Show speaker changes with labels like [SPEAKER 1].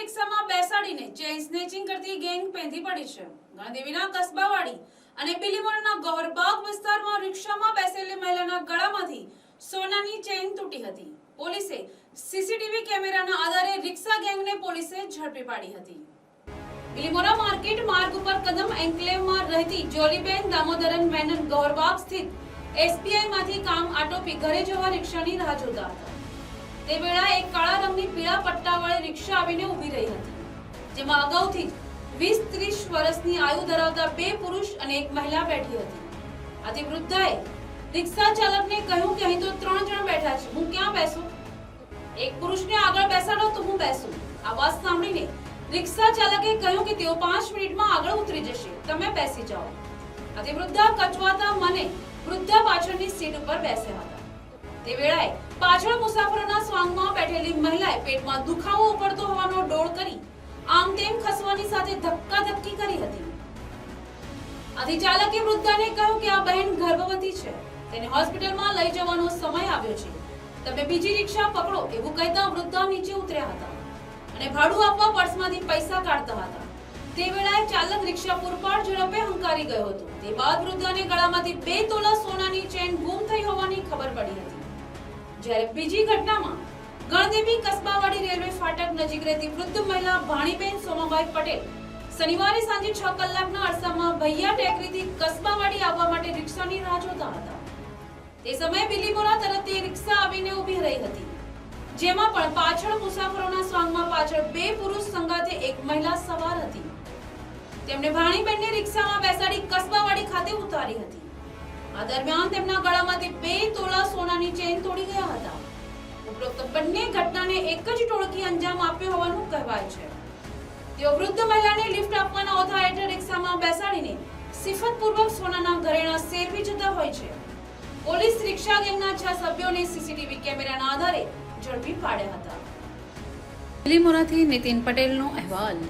[SPEAKER 1] રિક્ષામાં બેસાડીને chain snatching કરતી ગેંગ પેંધી પડી છે. ગણદેવીના કસબાવાડી અને બિલીમોરાના ગોહરબાગ વિસ્તારમાં રિક્ષામાં બેસેલી મહિલાના ગળામાંથી સોનાની ચેઇન તૂટી હતી. પોલીસે સીસીટીવી કેમેરાના આધારે રિક્ષા ગેંગને પોલીસે ઝડપી પાડી હતી. બિલીમોરા માર્કેટ માર્ગ ઉપર કદમ એન્ક્લેવમાં રહેતી જોલીબેન દામોદરન મેનન ગોહરબાગ સ્થિત એસબીઆઈ માંથી કામ આટોપી ઘરે જવા રિક્ષાની રાહ જોતા હતા. તે વેળા એક કાળા રંગની પીળા રિક્ષા આવીને ઊભી રહી હતી, જેમાં અગાઉથી વીસ ત્રીસ વર્ષની આયુ ધરાવતા બે પુરુષ અને એક મહિલા બેઠી હતી. આથી વૃદ્ધાએ રિક્ષા ચાલકને કહ્યું કે અહીં તો ત્રણ જણ બેઠા છે, હું ક્યાં બેસું? એક પુરુષને આગળ બેસાડો તો હું બેસું. આ વાત સાંભળીને રિક્ષા ચાલકે કહ્યું કે તેઓ પાંચ મિનિટમાં આગળ ઉતરી જશે, તમે બેસી જાઓ. આથી વૃદ્ધા કચવાતા મને વૃદ્ધા પાછળની સીટ ઉપર બેસ્યા હતા. તે વેળાએ પાછળ મુસાફરોના સ્વાંગમાં બેઠેલી મહિલાએ પેટમાં દુખાવો ઉપડતો હોવાનો ડોળ કરી આમ તેમ ખસવાની સાથે ધક્કા ધક્કી કરી હતી. આથી ચાલકે વૃદ્ધાને કહ્યું કે આ બહેન ગર્ભવતી છે. તેને હોસ્પિટલમાં લઈ જવાનો સમય આવ્યો છે. તમે બીજી રિક્ષા પકડો એવું કહેતા વૃદ્ધા નીચે ઉતર્યા હતા અને ભાડું આપવા પર્સમાંથી પૈસા કાઢતા હતા. તે વેળાએ ચાલક રિક્ષા પૂરપાડ ઝડપે હંકારી ગયો હતો. તે બાદ વૃદ્ધાને ગળામાંથી બે તોલા સોનાની ચેન ગુમ થઈ હોવાની ખબર પડી હતી. જ્યારે બીજી ઘટનામાં ગણદેવી કસ્બાવાડી રેલવે ફાટક નજીક રહેતી વૃદ્ધ મહિલા ભાણીબેન સોમાભાઈ પટેલ શનિવારે સાંજે છ કલાકના અરસામાં ભૈયા ટેકરીથી કસબાવાડી આવવા માટે રિક્ષાની રાહ જોતા હતા. તે સમયે બિલીમોરા તરફથી રિક્ષા આવીને ઊભી રહી હતી. જેમાં પણ પાછળ મુસાફરોના સ્વાંગમાં પાછળ બે પુરુષ સંગાથે એક મહિલા સવાર હતી. તેમણે ભાણીબેનને રિક્ષામાં બેસાડી કસ્બાવાડી ખાતે ઉતારી હતી. આ દરમિયાન તેમના ગળામાંથી બે તોલા સોનાની ચેન તોડી ગયા ઉપરોક્ત બંને ઘટનાને એક જ ટોળકી અંજામ આપ્યો હોવાનું કહેવાય છે. તેઓ વૃદ્ધ મહિલાને લિફ્ટ આપવાના ઓથા હેઠળ રિક્ષામાં બેસાડીને સિફતપૂર્વક સોનાના ઘરેણા સેરવી જતા હોય છે. પોલીસ રિક્ષા ગેંગના છ સભ્યોને સીસીટીવી કેમેરાના આધારે ઝડપી પાડ્યા હતા.
[SPEAKER 2] લીમોરાથી નીતિન પટેલનો અહેવાલ.